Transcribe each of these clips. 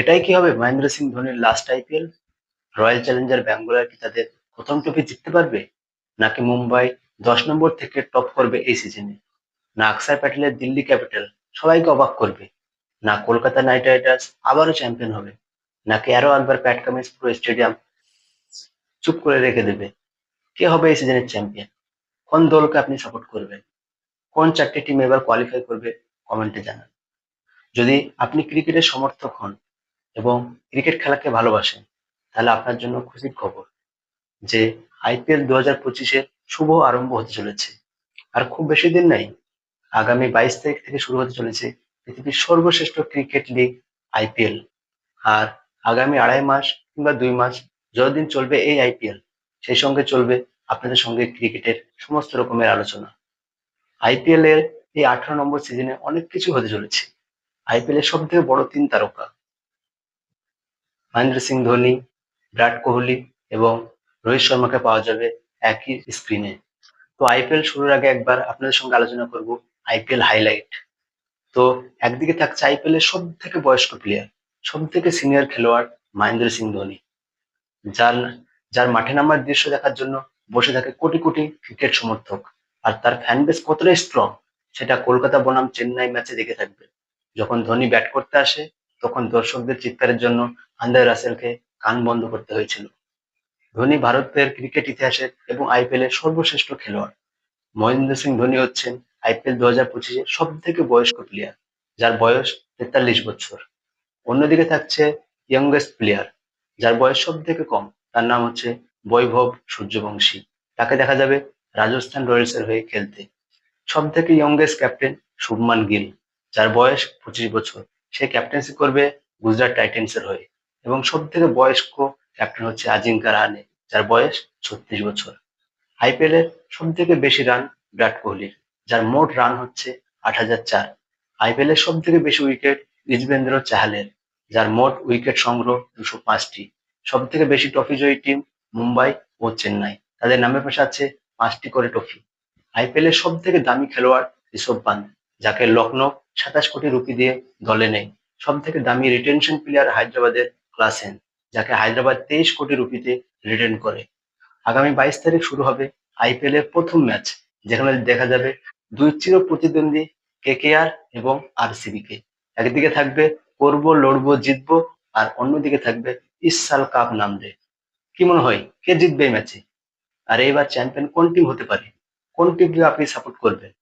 এটাই কি হবে? মহেন্দ্র সিং ধোনির last IPL Royal Challenger Bangalore কি তাদের প্রথম ট্রফি জিততে পারবে? নাকি মুম্বাই দশ নম্বর থেকে টপ করবে এই সিজনে না অক্ষর প্যাটেলের দিল্লি ক্যাপিটাল সবাইকে অবাক করবে। না কলকাতা নাইট রাইডার্স আবারও চ্যাম্পিয়ন হবে? নাকি আরও একবার প্যাট কামিন্স পুরো স্টেডিয়াম চুপ করে রেখে দেবে? কে হবে এই সিজনের চ্যাম্পিয়ন কোন দলকে আপনি সাপোর্ট করবেন? কোন চারটি টিম এবার কোয়ালিফাই করবে? কমেন্টে জানান। যদি আপনি ক্রিকেটের সমর্থক হন এবং ক্রিকেট খেলাকে ভালোবাসেন তাহলে আপনার জন্য খুশির খবর যে আইপিএল দু হাজার পঁচিশের শুভ আরম্ভ হতে চলেছে। আর খুব বেশি দিন নাই, আগামী বাইশ তারিখ থেকে শুরু হতে চলেছে পৃথিবীর সর্বশ্রেষ্ঠ ক্রিকেট লিগ আইপিএল আর আগামী আড়াই মাস কিংবা দুই মাস যতদিন চলবে এই আইপিএল সেই সঙ্গে চলবে আপনাদের সঙ্গে ক্রিকেটের সমস্ত রকমের আলোচনা। আইপিএল এর এই আঠারো নম্বর সিজনে অনেক কিছু হতে চলেছে। আইপিএল এর সব থেকে বড় তিন তারকা মহেন্দ্র সিং ধোনি, বিরাট কোহলি এবং রোহিত শর্মাকে পাওয়া যাবে একই স্ক্রিনে তো আইপিএল শুরুর আগে একবার আপনাদের সঙ্গে আলোচনা করব আইপিএল হাইলাইট তো একদিকে থাকছে আইপিএল এর সব থেকে বয়স্ক প্লেয়ার সব থেকে সিনিয়র খেলোয়াড় মহেন্দ্র সিং ধোনি। যার যার মাঠে নামার দৃশ্য দেখার জন্য বসে থাকে কোটি কোটি ক্রিকেট সমর্থক। আর তার ফ্যান বেস কতটাই স্ট্রং সেটা কলকাতা বনাম চেন্নাই ম্যাচে দেখে থাকবে। যখন ধোনি ব্যাট করতে আসে তখন দর্শকদের চিৎকারের জন্য আন্দার রাসেলকে কান বন্ধ করতে হয়েছিল। ধোনি ভারতের ক্রিকেট ইতিহাসের এবং আইপিএল এর সর্বশ্রেষ্ঠ খেলোয়াড়। মহেন্দ্র সিং ধোনি হচ্ছেন আইপিএল দু হাজার পঁচিশের সব থেকে বয়স্ক প্লেয়ার যার বয়স তেতাল্লিশ বছর। অন্যদিকে থাকছে ইয়ংগেস্ট প্লেয়ার যার বয়স সব থেকে কম, তার নাম হচ্ছে বৈভব সূর্যবংশী। তাকে দেখা যাবে রাজস্থান রয়্যালস এর হয়ে খেলতে। সব থেকে ইয়ংগেস্ট ক্যাপ্টেন শুভমান গিল, যার বয়স পঁচিশ বছর। সে ক্যাপ্টেন্সি করবে গুজরাট টাইটেন্স এর হয়ে। এবং সব থেকে বয়স্ক ক্যাপ্টেন হচ্ছে আজিঙ্কা রাহানে যার বয়স ছত্রিশ বছর। আইপিএল এর সব থেকে বেশি রান বিরাট কোহলির যার মোট রান হচ্ছে আট হাজার চার। আইপিএল এর সব থেকে বেশি উইকেট যুজবেন্দ্র চাহালের, যার মোট উইকেট সংগ্রহ দুশো পাঁচটি। সব থেকে বেশি ট্রফি জয়ী টিম মুম্বাই ও চেন্নাই। তাদের নামের পাশে আছে পাঁচটি করে ট্রফি আইপিএল এর সব থেকে দামি খেলোয়াড় ঋষভ পান্ত যাকে লখনৌ সাতাশ কোটি রুপি দিয়ে দলে নেই। সব থেকে দামি রিটেনশন প্লেয়ার হায়দ্রাবাদের ক্লাসেন যাকে হায়দ্রাবাদ তেইশ কোটি রুপিতে রিটেন করে। আগামী বাইশ তারিখ শুরু হবে আইপিএল এর প্রথম ম্যাচ যেখানে দেখা যাবে দুই চির প্রতিদ্বন্দ্বী কেকেআর এবং আরসিবি কে। একদিকে থাকবে করব, লড়বো, জিতবো, আর অন্যদিকে থাকবে ইসাল কাপ নামবে কি মনে হয়, কে জিতবে এই ম্যাচে আর এবার চ্যাম্পিয়ন কোন টিম হতে পারে? কোন টিমকে আপনি সাপোর্ট করবেন?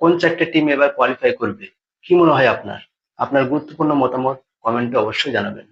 কোন চারটে টিম এবার কোয়ালিফাই করবে? কি মনে হয় আপনার? আপনার গুরুত্বপূর্ণ মতামত কমেন্টে অবশ্যই জানাবেন।